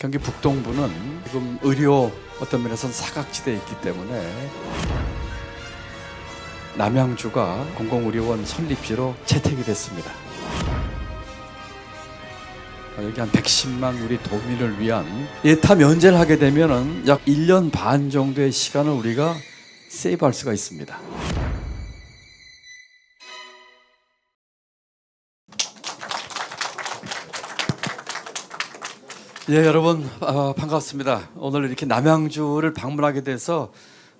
경기 북동부는 지금 의료 어떤 면에서는 사각지대에 있기 때문에 남양주가 공공의료원 설립지로 채택이 됐습니다. 여기 한 110만 우리 도민을 위한 예타 면제를 하게 되면은 약 1년 반 정도의 시간을 우리가 세이브할 수가 있습니다. 예, 여러분 아, 반갑습니다. 오늘 이렇게 남양주를 방문하게 돼서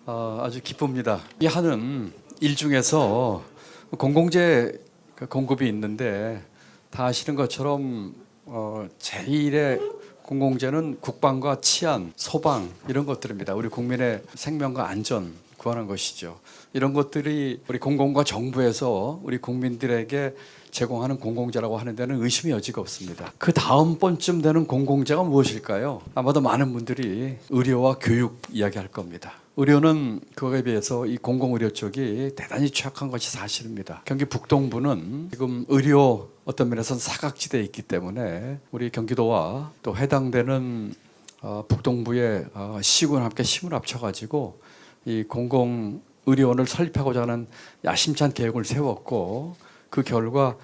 어, 아주 기쁩니다. 이 하는 일 중에서 공공재 그 공급이 있는데 다 아시는 것처럼 어, 제일의 공공재는 국방과 치안, 소방 이런 것들입니다. 우리 국민의 생명과 안전 구하는 것이죠. 이런 것들이 우리 공공과 정부에서 우리 국민들에게 제공하는 공공재라고 하는 데는 의심의 여지가 없습니다. 그 다음 번쯤 되는 공공재가 무엇일까요? 아마도 많은 분들이 의료와 교육 이야기할 겁니다. 의료는 그거에 비해서 이 공공의료 쪽이 대단히 취약한 것이 사실입니다. 경기 북동부는 지금 의료 어떤 면에서는 사각지대에 있기 때문에 우리 경기도와 또 해당되는 어, 북동부의 어, 시군 함께 힘을 합쳐가지고 이 공공 의료원을 설립하고자 하는 야심찬 계획을 세웠고 그 결과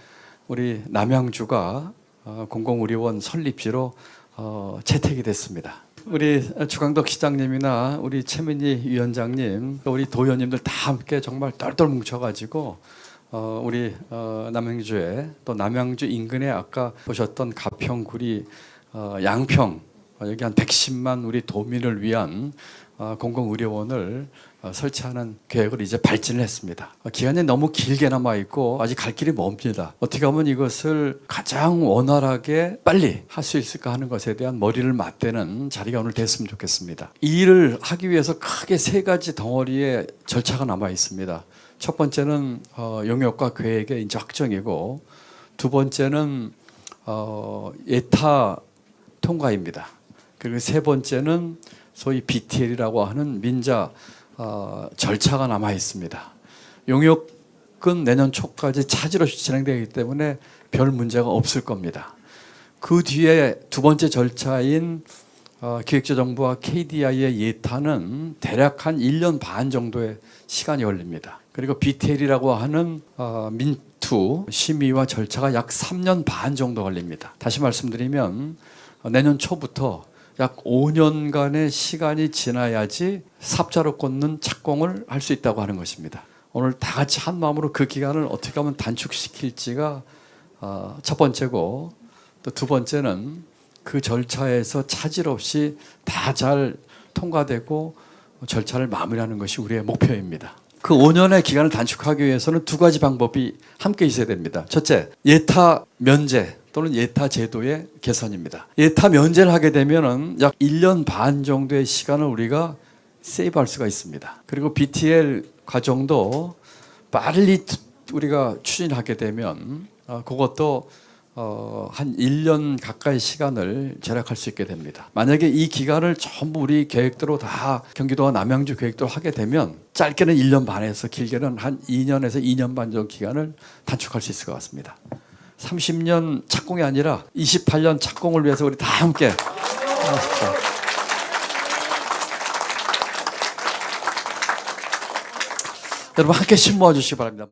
우리 남양주가 어, 공공 의료원 설립지로 어, 채택이 됐습니다. 우리 주광덕 시장님이나 우리 최민희 위원장님, 또 우리 도의원님들 다 함께 정말 똘똘 뭉쳐가지고 어, 우리 어, 남양주에 또 남양주 인근에 아까 보셨던 가평 구리 어, 양평 어, 여기 한 110만 우리 도민을 위한 어, 공공의료원을 어, 설치하는 계획을 이제 발진을 했습니다. 어, 기간이 너무 길게 남아 있고 아직 갈 길이 멉니다. 어떻게 하면 이것을 가장 원활하게 빨리 할 수 있을까 하는 것에 대한 머리를 맞대는 자리가 오늘 됐으면 좋겠습니다. 이 일을 하기 위해서 크게 세 가지 덩어리의 절차가 남아 있습니다. 첫 번째는 어, 용역과 계획의 이제 확정이고 두 번째는 어, 예타 통과입니다. 그리고 세 번째는 소위 BTL이라고 하는 민자 어, 절차가 남아 있습니다. 용역은 내년 초까지 차질로 진행되기 때문에 별 문제가 없을 겁니다. 그 뒤에 두 번째 절차인 어, 기획재정부와 KDI의 예타는 대략 한 1년 반 정도의 시간이 걸립니다. 그리고 BTL이라고 하는 어, 민투 심의와 절차가 약 3년 반 정도 걸립니다. 다시 말씀드리면 어, 내년 초부터 약 5년간의 시간이 지나야지 삽자로 꽂는 착공을 할 수 있다고 하는 것입니다. 오늘 다 같이 한 마음으로 그 기간을 어떻게 하면 단축시킬지가 어, 첫 번째고 또 두 번째는 그 절차에서 차질 없이 다 잘 통과되고 절차를 마무리하는 것이 우리의 목표입니다. 그 5년의 기간을 단축하기 위해서는 두 가지 방법이 함께 있어야 됩니다. 첫째, 예타 면제 또는 예타 제도의 개선입니다. 예타 면제를 하게 되면은 약 1년 반 정도의 시간을 우리가 세이브할 수가 있습니다. 그리고 BTL 과정도 빨리 우리가 추진하게 되면 어, 그것도 어, 한 1년 가까이 시간을 절약할 수 있게 됩니다. 만약에 이 기간을 전부 우리 계획대로 다 경기도와 남양주 계획대로 하게 되면 짧게는 1년 반에서 길게는 한 2년에서 2년 반 정도 기간을 단축할 수 있을 것 같습니다. 30년 착공이 아니라 28년 착공을 위해서 우리 다 함께 하십시오. 여러분 함께 힘 모아 주시기 바랍니다.